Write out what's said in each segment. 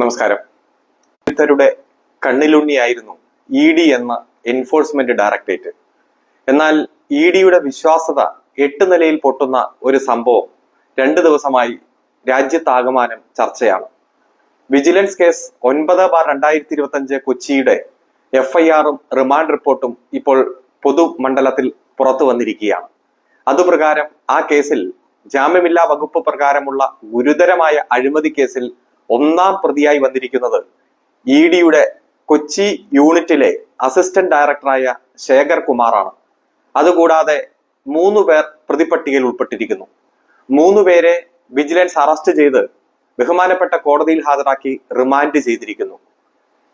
നമസ്കാരം. ഇത്തരുടെ കണ്ണിലുണ്ണിയായിരുന്നു ഇ ഡി എന്ന എൻഫോഴ്സ്മെന്റ് ഡയറക്ടറേറ്റ്. എന്നാൽ ഇ ഡിയുടെ വിശ്വാസത എട്ട് നിലയിൽ പൊട്ടുന്ന ഒരു സംഭവം രണ്ട് ദിവസമായി രാജ്യത്താകമാനം ചർച്ചയാണ്. വിജിലൻസ് കേസ് ഒൻപത് ബാർ രണ്ടായിരത്തി ഇരുപത്തഞ്ച് കൊച്ചിയുടെ എഫ് ഐ ആറും റിമാൻഡ് റിപ്പോർട്ടും ഇപ്പോൾ പൊതുമണ്ഡലത്തിൽ പുറത്തു വന്നിരിക്കുകയാണ്. അതുപ്രകാരം ആ കേസിൽ ജാമ്യമില്ലാ വകുപ്പ് പ്രകാരമുള്ള ഗുരുതരമായ അഴിമതി കേസിൽ ഒന്നാം പ്രതിയായി വന്നിരിക്കുന്നത് ഇ ഡിയുടെ കൊച്ചി യൂണിറ്റിലെ അസിസ്റ്റന്റ് ഡയറക്ടറായ ശേഖർ കുമാറാണ്. അതുകൂടാതെ മൂന്ന് പേർ പ്രതിപട്ടികയിൽ ഉൾപ്പെട്ടിരിക്കുന്നു. മൂന്ന് പേരെ വിജിലൻസ് അറസ്റ്റ് ചെയ്ത് ബഹുമാനപ്പെട്ട കോടതിയിൽ ഹാജരാക്കി റിമാൻഡ് ചെയ്തിരിക്കുന്നു.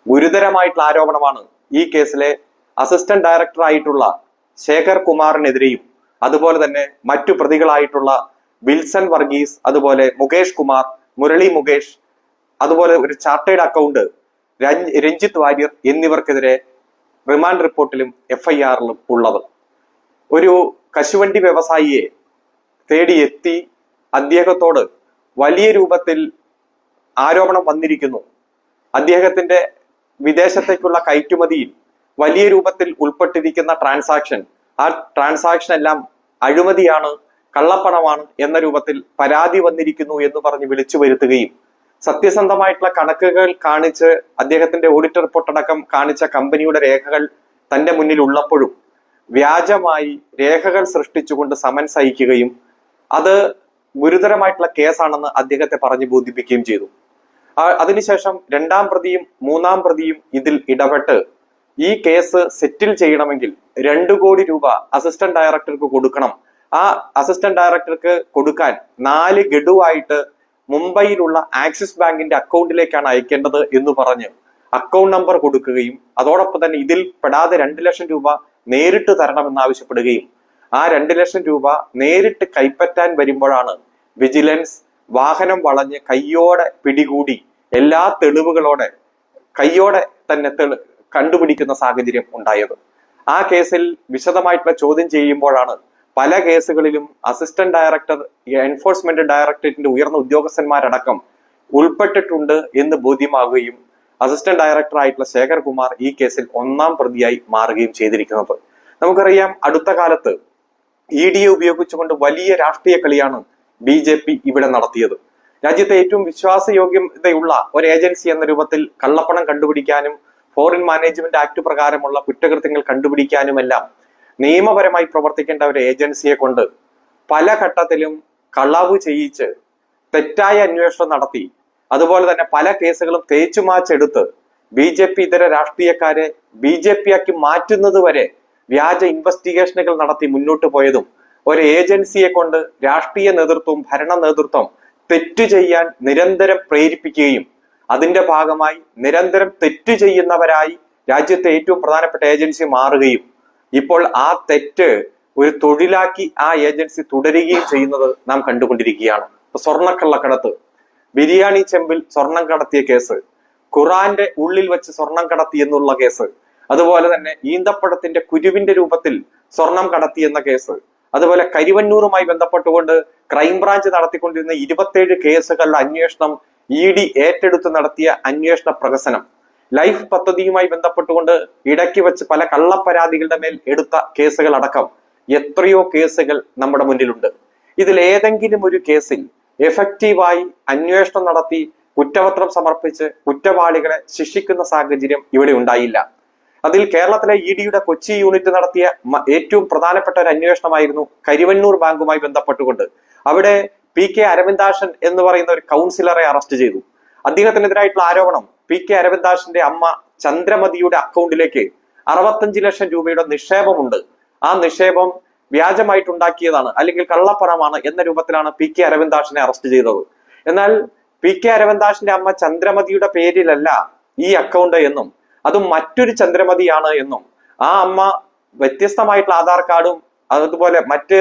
ഗുരുതരമായിട്ടുള്ള ആരോപണമാണ് ഈ കേസിലെ അസിസ്റ്റന്റ് ഡയറക്ടറായിട്ടുള്ള ശേഖർ കുമാറിനെതിരെയും അതുപോലെ തന്നെ മറ്റു പ്രതികളായിട്ടുള്ള വിൽസൺ വർഗീസ് അതുപോലെ മുകേഷ് കുമാർ മുരളി മുകേഷ് അതുപോലെ ഒരു ചാർട്ടേഡ് അക്കൗണ്ട് രഞ്ജിത്ത് വാര്യർ എന്നിവർക്കെതിരെ റിമാൻഡ് റിപ്പോർട്ടിലും എഫ് ഐ ആറിലും ഉള്ളത്. ഒരു കശുവണ്ടി വ്യവസായിയെ തേടിയെത്തി അദ്ദേഹത്തോട് വലിയ രൂപത്തിൽ ആരോപണം വന്നിരിക്കുന്നു. അദ്ദേഹത്തിന്റെ വിദേശത്തേക്കുള്ള കയറ്റുമതിയിൽ വലിയ രൂപത്തിൽ ഉൾപ്പെട്ടിരിക്കുന്ന ട്രാൻസാക്ഷൻ ആ ട്രാൻസാക്ഷൻ എല്ലാം അഴിമതിയാണ് കള്ളപ്പണമാണ് എന്ന രൂപത്തിൽ പരാതി വന്നിരിക്കുന്നു എന്ന് പറഞ്ഞ് വിളിച്ചു വരുത്തുകയും സത്യസന്ധമായിട്ടുള്ള കണക്കുകൾ കാണിച്ച് അദ്ദേഹത്തിന്റെ ഓഡിറ്റ് റിപ്പോർട്ട് അടക്കം കാണിച്ച കമ്പനിയുടെ രേഖകൾ തന്റെ മുന്നിൽ ഉള്ളപ്പോഴും വ്യാജമായി രേഖകൾ സൃഷ്ടിച്ചുകൊണ്ട് സമൻസ് അയക്കുകയും അത് ഗുരുതരമായിട്ടുള്ള കേസാണെന്ന് അദ്ദേഹത്തെ പറഞ്ഞ് ബോധിപ്പിക്കുകയും ചെയ്തു. അതിനുശേഷം രണ്ടാം പ്രതിയും മൂന്നാം പ്രതിയും ഇതിൽ ഇടപെട്ട് ഈ കേസ് സെറ്റിൽ ചെയ്യണമെങ്കിൽ രണ്ടു കോടി രൂപ അസിസ്റ്റന്റ് ഡയറക്ടർക്ക് കൊടുക്കണം. ആ അസിസ്റ്റന്റ് ഡയറക്ടർക്ക് കൊടുക്കാൻ നാല് ഗഡുവായിട്ട് മുംബൈയിലുള്ള ആക്സിസ് ബാങ്കിന്റെ അക്കൗണ്ടിലേക്കാണ് അയക്കേണ്ടത് എന്ന് പറഞ്ഞ് അക്കൗണ്ട് നമ്പർ കൊടുക്കുകയും അതോടൊപ്പം തന്നെ ഇതിൽ പെടാതെ രണ്ട് ലക്ഷം രൂപ നേരിട്ട് തരണമെന്ന് ആവശ്യപ്പെടുകയും ആ രണ്ട് ലക്ഷം രൂപ നേരിട്ട് കൈപ്പറ്റാൻ വരുമ്പോഴാണ് വിജിലൻസ് വാഹനം വളഞ്ഞ് കയ്യോടെ പിടികൂടി എല്ലാ തെളിവുകളോടെ കയ്യോടെ തന്നെ തെളി കണ്ടുപിടിക്കുന്ന സാഹചര്യം ഉണ്ടായത്. ആ കേസിൽ വിശദമായിട്ടുള്ള ചോദ്യം ചെയ്യുമ്പോഴാണ് പല കേസുകളിലും അസിസ്റ്റന്റ് ഡയറക്ടർ എൻഫോഴ്സ്മെന്റ് ഡയറക്ടറേറ്റിന്റെ ഉയർന്ന ഉദ്യോഗസ്ഥന്മാരടക്കം ഉൾപ്പെട്ടിട്ടുണ്ട് എന്ന് ബോധ്യമാകുകയും അസിസ്റ്റന്റ് ഡയറക്ടർ ആയിട്ടുള്ള ശേഖർ കുമാർ ഈ കേസിൽ ഒന്നാം പ്രതിയായി മാറുകയും ചെയ്തിരിക്കുന്നത്. നമുക്കറിയാം അടുത്ത കാലത്ത് ഇ ഡിയെ ഉപയോഗിച്ചുകൊണ്ട് വലിയ രാഷ്ട്രീയ കളിയാണ് ബി ജെ പി ഇവിടെ നടത്തിയത്. രാജ്യത്തെ ഏറ്റവും വിശ്വാസയോഗ്യതയുള്ള ഒരു ഏജൻസി എന്ന രൂപത്തിൽ കള്ളപ്പണം കണ്ടുപിടിക്കാനും ഫോറിൻ മാനേജ്മെന്റ് ആക്ട് പ്രകാരമുള്ള കുറ്റകൃത്യങ്ങൾ കണ്ടുപിടിക്കാനുമെല്ലാം നിയമപരമായി പ്രവർത്തിക്കേണ്ട ഒരു ഏജൻസിയെ കൊണ്ട് പല ഘട്ടത്തിലും കളവ് ചെയ്യിച്ച് തെറ്റായ അന്വേഷണം നടത്തി. അതുപോലെ തന്നെ പല കേസുകളും തേച്ചു മാച്ചെടുത്ത് ബി ജെ പി ഇതര രാഷ്ട്രീയക്കാരെ ബി ജെ പി ആക്കി മാറ്റുന്നത് വരെ വ്യാജ ഇൻവെസ്റ്റിഗേഷനുകൾ നടത്തി മുന്നോട്ട് പോയതും ഒരു ഏജൻസിയെ കൊണ്ട് രാഷ്ട്രീയ നേതൃത്വം ഭരണ നേതൃത്വം തെറ്റു ചെയ്യാൻ നിരന്തരം പ്രേരിപ്പിക്കുകയും അതിന്റെ ഭാഗമായി നിരന്തരം തെറ്റു ചെയ്യുന്നവരായി രാജ്യത്തെ ഏറ്റവും പ്രധാനപ്പെട്ട ഏജൻസി മാറുകയും ഇപ്പോൾ ആ തെറ്റ് ഒരു തൊഴിലാക്കി ആ ഏജൻസി തുടരുകയും ചെയ്യുന്നത് നാം കണ്ടുകൊണ്ടിരിക്കുകയാണ്. സ്വർണക്കള്ളക്കടത്ത് ബിരിയാണി ചെമ്പിൽ സ്വർണം കടത്തിയ കേസ്. ഖുറാന്റെ ഉള്ളിൽ വെച്ച് സ്വർണം കടത്തി എന്നുള്ള കേസ്. അതുപോലെ തന്നെ ഈന്തപ്പഴത്തിന്റെ കുരുവിന്റെ രൂപത്തിൽ സ്വർണം കടത്തി എന്ന കേസ്. അതുപോലെ കരിവന്നൂറുമായി ബന്ധപ്പെട്ടുകൊണ്ട് ക്രൈംബ്രാഞ്ച് നടത്തിക്കൊണ്ടിരുന്ന ഇരുപത്തേഴ് കേസുകളുടെ അന്വേഷണം ഇ ഡി ഏറ്റെടുത്ത് നടത്തിയ അന്വേഷണ പ്രഹസനം. ലൈഫ് പദ്ധതിയുമായി ബന്ധപ്പെട്ടുകൊണ്ട് ഇടയ്ക്ക് വെച്ച് പല കള്ളപ്പരാതികളുടെ മേൽ എടുത്ത കേസുകൾ അടക്കം എത്രയോ കേസുകൾ നമ്മുടെ മുന്നിലുണ്ട്. ഇതിൽ ഏതെങ്കിലും ഒരു കേസിൽ എഫക്റ്റീവായി അന്വേഷണം നടത്തി കുറ്റപത്രം സമർപ്പിച്ച് കുറ്റവാളികളെ ശിക്ഷിക്കുന്ന സാഹചര്യം ഇവിടെ ഉണ്ടായില്ല. അതിൽ കേരളത്തിലെ ഇ ഡിയുടെ കൊച്ചി യൂണിറ്റ് നടത്തിയ ഏറ്റവും പ്രധാനപ്പെട്ട ഒരു അന്വേഷണമായിരുന്നു കരിവണ്ണൂർ ബാങ്കുമായി ബന്ധപ്പെട്ടുകൊണ്ട്. അവിടെ പി കെ അരവിന്ദാഷൻ എന്ന് പറയുന്ന ഒരു കൗൺസിലറെ അറസ്റ്റ് ചെയ്തു. അദ്ദേഹത്തിനെതിരായിട്ടുള്ള ആരോപണം പി കെ അരവിന്ദാഷിന്റെ അമ്മ ചന്ദ്രമതിയുടെ അക്കൗണ്ടിലേക്ക് അറുപത്തഞ്ച് ലക്ഷം രൂപയുടെ നിക്ഷേപമുണ്ട്. ആ നിക്ഷേപം വ്യാജമായിട്ടുണ്ടാക്കിയതാണ് അല്ലെങ്കിൽ കള്ളപ്പണമാണ് എന്ന രൂപത്തിലാണ് പി കെ അരവിന്ദാഷിനെ അറസ്റ്റ് ചെയ്തത്. എന്നാൽ പി കെ അരവിന്ദാഷിന്റെ അമ്മ ചന്ദ്രമതിയുടെ പേരിലല്ല ഈ അക്കൗണ്ട് എന്നും അതും മറ്റൊരു ചന്ദ്രമതിയാണ് എന്നും ആ അമ്മ വ്യത്യസ്തമായിട്ടുള്ള ആധാർ കാർഡും അതുപോലെ മറ്റ്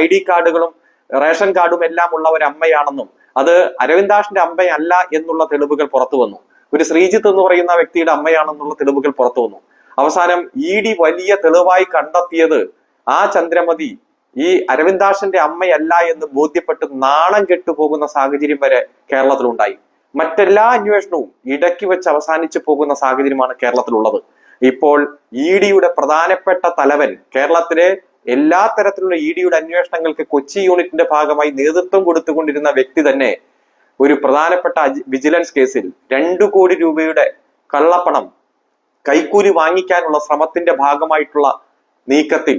ഐ ഡി കാർഡുകളും റേഷൻ കാർഡും എല്ലാം ഉള്ള ഒരു അമ്മയാണെന്നും അത് അരവിന്ദാഷിന്റെ അമ്മയല്ല എന്നുള്ള തെളിവുകൾ പുറത്തു വന്നു. ഒരു ശ്രീജിത്ത് എന്ന് പറയുന്ന വ്യക്തിയുടെ അമ്മയാണെന്നുള്ള തെളിവുകൾ പുറത്തു വന്നു. അവസാനം ഇ ഡി വലിയ തെളിവായി കണ്ടെത്തിയത് ആ ചന്ദ്രമതി ഈ അരവിന്ദാഷിന്റെ അമ്മയല്ല എന്ന് ബോധ്യപ്പെട്ട് നാണം കെട്ടുപോകുന്ന സാഹചര്യം വരെ കേരളത്തിലുണ്ടായി. മറ്റെല്ലാ അന്വേഷണവും ഇടയ്ക്ക് വെച്ച് അവസാനിച്ചു പോകുന്ന സാഹചര്യമാണ് കേരളത്തിലുള്ളത്. ഇപ്പോൾ ഇ ഡിയുടെ പ്രധാനപ്പെട്ട തലവൻ കേരളത്തിലെ എല്ലാ തരത്തിലുള്ള ഇ ഡിയുടെ അന്വേഷണങ്ങൾക്ക് കൊച്ചി യൂണിറ്റിന്റെ ഭാഗമായി നേതൃത്വം കൊടുത്തുകൊണ്ടിരുന്ന വ്യക്തി തന്നെ ഒരു പ്രധാനപ്പെട്ട വിജിലൻസ് കേസിൽ രണ്ടു കോടി രൂപയുടെ കള്ളപ്പണം കൈക്കൂലി വാങ്ങിക്കാനുള്ള ശ്രമത്തിന്റെ ഭാഗമായിട്ടുള്ള നീക്കത്തിൽ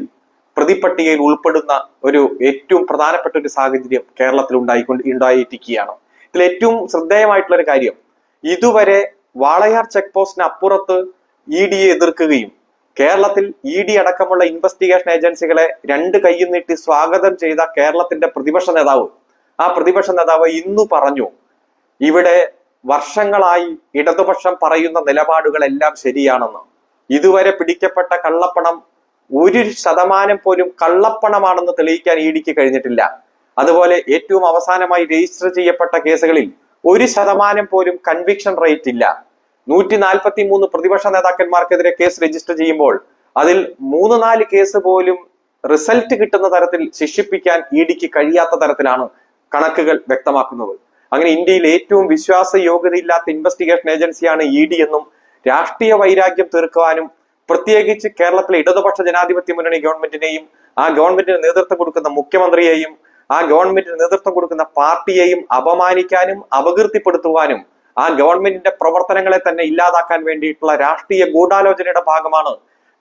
പ്രതിപട്ടികയിൽ ഉൾപ്പെടുന്ന ഒരു ഏറ്റവും പ്രധാനപ്പെട്ട ഒരു സാഹചര്യം കേരളത്തിൽ ഉണ്ടായിക്കൊണ്ട് ഉണ്ടായിരിക്കുകയാണ്. ഇതിൽ ഏറ്റവും ശ്രദ്ധേയമായിട്ടുള്ള ഒരു കാര്യം ഇതുവരെ വാളയാർ ചെക്ക് പോസ്റ്റിന് അപ്പുറത്ത് ഇ ഡിയെ എതിർക്കുകയും കേരളത്തിൽ ഇ ഡി അടക്കമുള്ള ഇൻവെസ്റ്റിഗേഷൻ ഏജൻസികളെ രണ്ട് കൈയും നീട്ടി സ്വാഗതം ചെയ്ത കേരളത്തിന്റെ പ്രതിപക്ഷ നേതാവ് ആ പ്രതിപക്ഷ നേതാവ് ഇന്നു പറഞ്ഞു ഇവിടെ വർഷങ്ങളായി ഇടതുപക്ഷം പറയുന്ന നിലപാടുകളെല്ലാം ശരിയാണെന്ന്. ഇതുവരെ പിടിക്കപ്പെട്ട കള്ളപ്പണം ഒരു ശതമാനം പോലും കള്ളപ്പണമാണെന്ന് തെളിയിക്കാൻ ഇ ഡിക്ക് കഴിഞ്ഞിട്ടില്ല. അതുപോലെ ഏറ്റവും അവസാനമായി രജിസ്റ്റർ ചെയ്യപ്പെട്ട കേസുകളിൽ ഒരു ശതമാനം പോലും കൺവിക്ഷൻ റേറ്റ് ഇല്ല. നൂറ്റി നാൽപ്പത്തി മൂന്ന് പ്രതിപക്ഷ നേതാക്കന്മാർക്കെതിരെ കേസ് രജിസ്റ്റർ ചെയ്യുമ്പോൾ അതിൽ മൂന്ന് നാല് കേസ് പോലും റിസൾട്ട് കിട്ടുന്ന തരത്തിൽ ശിക്ഷിപ്പിക്കാൻ ഇ ഡിക്ക് കഴിയാത്ത തരത്തിലാണ് കണക്കുകൾ വ്യക്തമാക്കുന്നത്. അങ്ങനെ ഇന്ത്യയിൽ ഏറ്റവും വിശ്വാസ യോഗ്യതയില്ലാത്ത ഇൻവെസ്റ്റിഗേഷൻ ഏജൻസിയാണ് ഇ ഡി എന്നും രാഷ്ട്രീയ വൈരാഗ്യം തീർക്കുവാനും പ്രത്യേകിച്ച് കേരളത്തിലെ ഇടതുപക്ഷ ജനാധിപത്യ മുന്നണി ഗവൺമെന്റിനെയും ആ ഗവൺമെന്റിന് നേതൃത്വം കൊടുക്കുന്ന മുഖ്യമന്ത്രിയെയും ആ ഗവൺമെന്റിന് നേതൃത്വം കൊടുക്കുന്ന പാർട്ടിയെയും അപമാനിക്കാനും അപകീർത്തിപ്പെടുത്തുവാനും ആ ഗവൺമെന്റിന്റെ പ്രവർത്തനങ്ങളെ തന്നെ ഇല്ലാതാക്കാൻ വേണ്ടിയിട്ടുള്ള രാഷ്ട്രീയ ഗൂഢാലോചനയുടെ ഭാഗമാണ്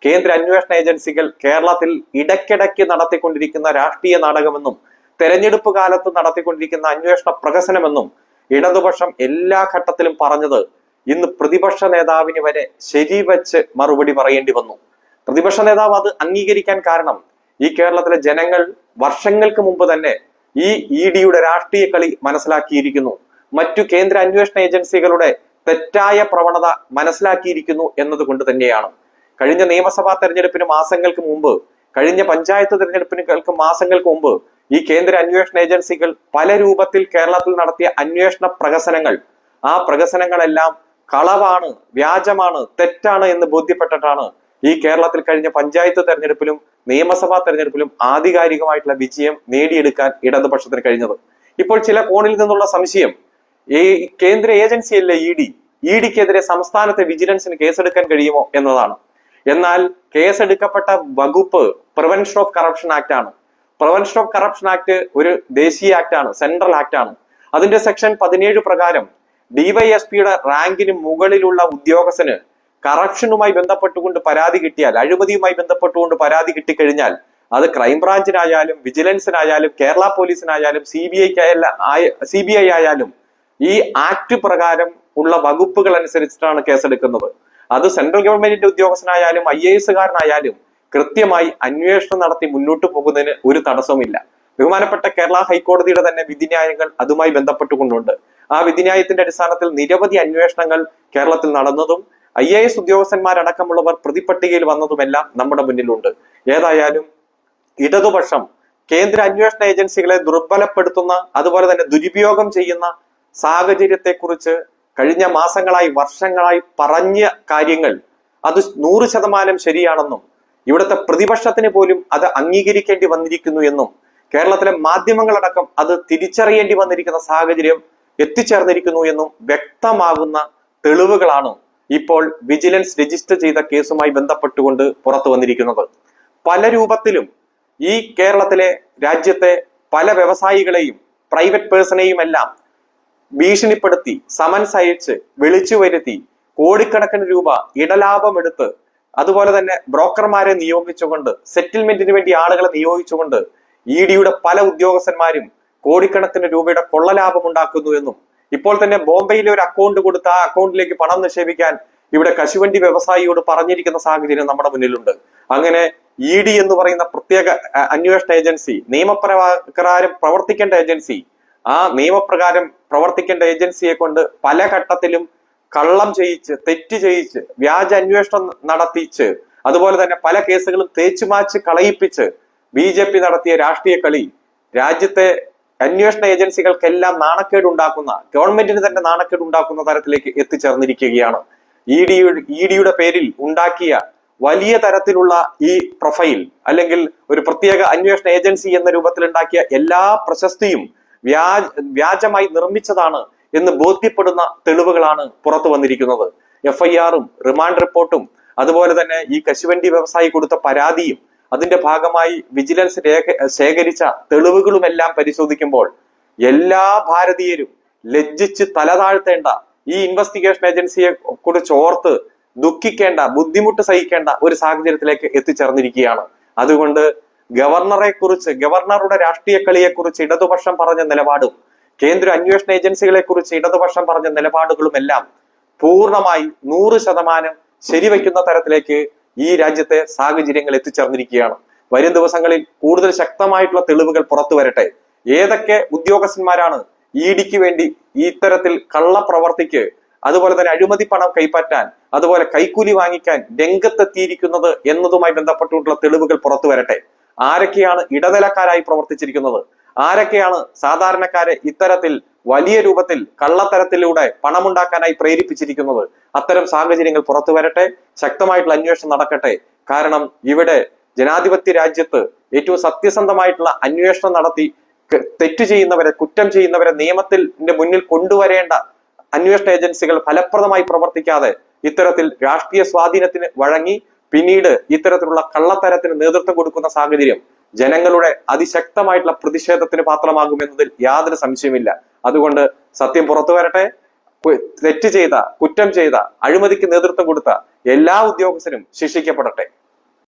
കേന്ദ്ര അന്വേഷണ ഏജൻസികൾ കേരളത്തിൽ ഇടയ്ക്കിടയ്ക്ക് നടത്തിക്കൊണ്ടിരിക്കുന്ന രാഷ്ട്രീയ നാടകമെന്നും തെരഞ്ഞെടുപ്പ് കാലത്ത് നടത്തിക്കൊണ്ടിരിക്കുന്ന അന്വേഷണ പ്രഹസനമെന്നും ഇടതുപക്ഷം എല്ലാ ഘട്ടത്തിലും പറഞ്ഞത് ഇന്ന് പ്രതിപക്ഷ നേതാവിന് വരെ ശരിവച്ച് മറുപടി പറയേണ്ടി വന്നു. പ്രതിപക്ഷ നേതാവ് അത് അംഗീകരിക്കാൻ കാരണം ഈ കേരളത്തിലെ ജനങ്ങൾ വർഷങ്ങൾക്ക് മുമ്പ് തന്നെ ഈ ഇ ഡിയുടെ രാഷ്ട്രീയ കളി മനസ്സിലാക്കിയിരിക്കുന്നു. മറ്റു കേന്ദ്ര അന്വേഷണ ഏജൻസികളുടെ തെറ്റായ പ്രവണത മനസ്സിലാക്കിയിരിക്കുന്നു എന്നതുകൊണ്ട് തന്നെയാണ്. കഴിഞ്ഞ നിയമസഭാ തെരഞ്ഞെടുപ്പിന് മാസങ്ങൾക്ക് മുമ്പ് കഴിഞ്ഞ പഞ്ചായത്ത് തെരഞ്ഞെടുപ്പിനുകൾക്ക് മാസങ്ങൾക്ക് മുമ്പ് ഈ കേന്ദ്ര അന്വേഷണ ഏജൻസികൾ പല രൂപത്തിൽ കേരളത്തിൽ നടത്തിയ അന്വേഷണ പ്രഹസനങ്ങൾ. ആ പ്രഹസനങ്ങളെല്ലാം കളവാണ് വ്യാജമാണ് തെറ്റാണ് എന്ന് ബോധ്യപ്പെട്ടിട്ടാണ് ഈ കേരളത്തിൽ കഴിഞ്ഞ പഞ്ചായത്ത് തെരഞ്ഞെടുപ്പിലും നിയമസഭാ തെരഞ്ഞെടുപ്പിലും ആധികാരികമായിട്ടുള്ള വിജയം നേടിയെടുക്കാൻ ഇടതുപക്ഷത്തിന് കഴിഞ്ഞത്. ഇപ്പോൾ ചില കോണിൽ നിന്നുള്ള സംശയം ഈ കേന്ദ്ര ഏജൻസിയല്ലേ ഇ ഡി? ഇ ഡിക്കെതിരെ സംസ്ഥാനത്തെ വിജിലൻസിന് കേസെടുക്കാൻ കഴിയുമോ എന്നതാണ്. എന്നാൽ കേസെടുക്കപ്പെട്ട വകുപ്പ് പ്രിവെൻഷൻ ഓഫ് കറപ്ഷൻ ആക്ട് ആണ്. പ്രിവെൻഷൻ ഓഫ് കറപ്ഷൻ ആക്ട് ഒരു ദേശീയ ആക്ട് ആണ് സെൻട്രൽ ആക്ട് ആണ്. അതിന്റെ സെക്ഷൻ പതിനേഴ് പ്രകാരം ഡിവൈഎസ്പിയുടെ റാങ്കിന് മുകളിലുള്ള ഉദ്യോഗസ്ഥന് കറപ്ഷനുമായി ബന്ധപ്പെട്ടുകൊണ്ട് പരാതി കിട്ടിയാൽ അഴിമതിയുമായി ബന്ധപ്പെട്ടുകൊണ്ട് പരാതി കിട്ടിക്കഴിഞ്ഞാൽ അത് ക്രൈംബ്രാഞ്ചിനായാലും വിജിലൻസിനായാലും കേരള പോലീസിനായാലും സി ബി ഐക്ക് സി ബി ഐ ആയാലും ഈ ആക്ട് പ്രകാരം ഉള്ള വകുപ്പുകൾ അനുസരിച്ചിട്ടാണ് കേസെടുക്കുന്നത്. അത് സെൻട്രൽ ഗവൺമെന്റിന്റെ ഉദ്യോഗസ്ഥനായാലും ഐ എ കൃത്യമായി അന്വേഷണം നടത്തി മുന്നോട്ട് പോകുന്നതിന് ഒരു തടസ്സവുമില്ല. ബഹുമാനപ്പെട്ട കേരള ഹൈക്കോടതിയുടെ തന്നെ വിധിന്യായങ്ങൾ അതുമായി ബന്ധപ്പെട്ടുകൊണ്ടുണ്ട്. ആ വിധിന്യായത്തിന്റെ അടിസ്ഥാനത്തിൽ നിരവധി അന്വേഷണങ്ങൾ കേരളത്തിൽ നടന്നതും ഐ എ എസ് ഉദ്യോഗസ്ഥന്മാരടക്കമുള്ളവർ പ്രതിപട്ടികയിൽ വന്നതുമെല്ലാം നമ്മുടെ മുന്നിലുണ്ട്. ഏതായാലും ഇടതുപക്ഷം കേന്ദ്ര അന്വേഷണ ഏജൻസികളെ ദുർബലപ്പെടുത്തുന്ന അതുപോലെ തന്നെ ദുരുപയോഗം ചെയ്യുന്ന സാഹചര്യത്തെക്കുറിച്ച് കഴിഞ്ഞ മാസങ്ങളായി വർഷങ്ങളായി പറഞ്ഞ കാര്യങ്ങൾ അത് നൂറ് ശതമാനം ശരിയാണെന്നും ഇവിടുത്തെ പ്രതിപക്ഷത്തിന് പോലും അത് അംഗീകരിക്കേണ്ടി വന്നിരിക്കുന്നു എന്നും കേരളത്തിലെ മാധ്യമങ്ങളടക്കം അത് തിരിച്ചറിയേണ്ടി വന്നിരിക്കുന്ന സാഹചര്യം എത്തിച്ചേർന്നിരിക്കുന്നു എന്നും വ്യക്തമാകുന്ന തെളിവുകളാണ് ഇപ്പോൾ വിജിലൻസ് രജിസ്റ്റർ ചെയ്ത കേസുമായി ബന്ധപ്പെട്ടുകൊണ്ട് പുറത്തു വന്നിരിക്കുന്നത്. പല രൂപത്തിലും ഈ കേരളത്തിലെ രാജ്യത്തെ പല വ്യവസായികളെയും പ്രൈവറ്റ് പേഴ്സണെയും എല്ലാം ഭീഷണിപ്പെടുത്തി സമൻസ് അയച്ച് വിളിച്ചു വരുത്തി കോടിക്കണക്കിന് രൂപ ഇടലാഭം എടുത്ത് അതുപോലെ തന്നെ ബ്രോക്കർമാരെ നിയോഗിച്ചുകൊണ്ട് സെറ്റിൽമെന്റിന് വേണ്ടി ആളുകളെ നിയോഗിച്ചുകൊണ്ട് ഇ ഡിയുടെ പല ഉദ്യോഗസ്ഥന്മാരും കോടിക്കണക്കിന് രൂപയുടെ കൊള്ളലാഭം ഉണ്ടാക്കുന്നു എന്നും ഇപ്പോൾ തന്നെ ബോംബെയിലെ ഒരു അക്കൗണ്ട് കൊടുത്ത് ആ അക്കൗണ്ടിലേക്ക് പണം നിക്ഷേപിക്കാൻ ഇവിടെ കശുവണ്ടി വ്യവസായിയോട് പറഞ്ഞിരിക്കുന്ന സാഹചര്യം നമ്മുടെ മുന്നിലുണ്ട്. അങ്ങനെ ഇ ഡി എന്ന് പറയുന്ന പ്രത്യേക അന്വേഷണ ഏജൻസി നിയമപ്രകാരം പ്രവർത്തിക്കേണ്ട ഏജൻസി ആ നിയമപ്രകാരം പ്രവർത്തിക്കേണ്ട ഏജൻസിയെ കൊണ്ട് പല ഘട്ടത്തിലും കള്ളം ചെയ്യിച്ച് തെറ്റ് ചെയ്യിച്ച് വ്യാജ അന്വേഷണം നടത്തിച്ച് അതുപോലെ തന്നെ പല കേസുകളും തേച്ചു മാച്ച് കളയിപ്പിച്ച് ബി ജെ പി നടത്തിയ രാഷ്ട്രീയ കളി രാജ്യത്തെ അന്വേഷണ ഏജൻസികൾക്കെല്ലാം നാണക്കേട് ഉണ്ടാക്കുന്ന ഗവൺമെന്റിന് തന്നെ നാണക്കേട് ഉണ്ടാക്കുന്ന തരത്തിലേക്ക് എത്തിച്ചേർന്നിരിക്കുകയാണ്. ഇ ഡിയുടെ ഇ ഡിയുടെ പേരിൽ ഉണ്ടാക്കിയ വലിയ തരത്തിലുള്ള ഈ പ്രൊഫൈൽ അല്ലെങ്കിൽ ഒരു പ്രത്യേക അന്വേഷണ ഏജൻസി എന്ന രൂപത്തിൽ ഉണ്ടാക്കിയ എല്ലാ പ്രശസ്തിയും വ്യാജ വ്യാജമായി നിർമ്മിച്ചതാണ് എന്ന് ബോധ്യപ്പെടുന്ന തെളിവുകളാണ് പുറത്തു വന്നിരിക്കുന്നത്. എഫ്ഐആറും റിമാൻഡ് റിപ്പോർട്ടും അതുപോലെ തന്നെ ഈ കശുവണ്ടി വ്യവസായി കൊടുത്ത പരാതിയും അതിന്റെ ഭാഗമായി വിജിലൻസ് രേഖ ശേഖരിച്ച തെളിവുകളുമെല്ലാം പരിശോധിക്കുമ്പോൾ എല്ലാ ഭാരതീയരും ലജ്ജിച്ച് തലതാഴ്ത്തേണ്ട ഈ ഇൻവെസ്റ്റിഗേഷൻ ഏജൻസിയെ കുറിച്ച് ഓർത്ത് ദുഃഖിക്കേണ്ട ബുദ്ധിമുട്ട് സഹിക്കേണ്ട ഒരു സാഹചര്യത്തിലേക്ക് എത്തിച്ചേർന്നിരിക്കുകയാണ്. അതുകൊണ്ട് ഗവർണറെ കുറിച്ച് ഗവർണറുടെ രാഷ്ട്രീയ കളിയെ കുറിച്ച് ഇടതുപക്ഷം പറഞ്ഞ നിലപാടും കേന്ദ്ര അന്വേഷണ ഏജൻസികളെ കുറിച്ച് ഇടതുപക്ഷം പറഞ്ഞ നിലപാടുകളും എല്ലാം പൂർണമായി നൂറ് ശതമാനം ശരിവയ്ക്കുന്ന തരത്തിലേക്ക് ഈ രാജ്യത്തെ സാഹചര്യങ്ങൾ എത്തിച്ചേർന്നിരിക്കുകയാണ്. വരും ദിവസങ്ങളിൽ കൂടുതൽ ശക്തമായിട്ടുള്ള തെളിവുകൾ പുറത്തു വരട്ടെ. ഏതൊക്കെ ഉദ്യോഗസ്ഥന്മാരാണ് ഇ ഡിക്ക് വേണ്ടി ഇത്തരത്തിൽ കള്ളപ്രവർത്തിക്ക് അതുപോലെ തന്നെ അഴിമതി പണം കൈപ്പറ്റാൻ അതുപോലെ കൈക്കൂലി വാങ്ങിക്കാൻ രംഗത്തെത്തിയിരിക്കുന്നത് എന്നതുമായി ബന്ധപ്പെട്ടുള്ള തെളിവുകൾ പുറത്തു വരട്ടെ. ആരൊക്കെയാണ് ഇടനിലക്കാരായി പ്രവർത്തിച്ചിരിക്കുന്നത്? ആരൊക്കെയാണ് സാധാരണക്കാരെ ഇത്തരത്തിൽ വലിയ രൂപത്തിൽ കള്ളത്തരത്തിലൂടെ പണമുണ്ടാക്കാനായി പ്രേരിപ്പിച്ചിരിക്കുന്നത്? അത്തരം സാഹചര്യങ്ങൾ പുറത്തു വരട്ടെ ശക്തമായിട്ടുള്ള അന്വേഷണം നടക്കട്ടെ. കാരണം ഇവിടെ ജനാധിപത്യ രാജ്യത്ത് ഏറ്റവും സത്യസന്ധമായിട്ടുള്ള അന്വേഷണം നടത്തി തെറ്റ് ചെയ്യുന്നവരെ കുറ്റം ചെയ്യുന്നവരെ നിയമത്തിന്റെ മുന്നിൽ കൊണ്ടുവരേണ്ട അന്വേഷണ ഏജൻസികൾ ഫലപ്രദമായി പ്രവർത്തിക്കാതെ ഇത്തരത്തിൽ രാഷ്ട്രീയ സ്വാധീനത്തിന് വഴങ്ങി പിന്നീട് ഇത്തരത്തിലുള്ള കള്ളത്തരത്തിന് നേതൃത്വം കൊടുക്കുന്ന സാഹചര്യം ജനങ്ങളുടെ അതിശക്തമായിട്ടുള്ള പ്രതിഷേധത്തിന് പാത്രമാകുമെന്നതിൽ യാതൊരു സംശയമില്ല അതുകൊണ്ട് സത്യം പുറത്തു വരട്ടെ. തെറ്റ് ചെയ്ത കുറ്റം ചെയ്ത അഴിമതിക്ക് നേതൃത്വം കൊടുത്ത എല്ലാ ഉദ്യോഗസ്ഥരും ശിക്ഷിക്കപ്പെടട്ടെ.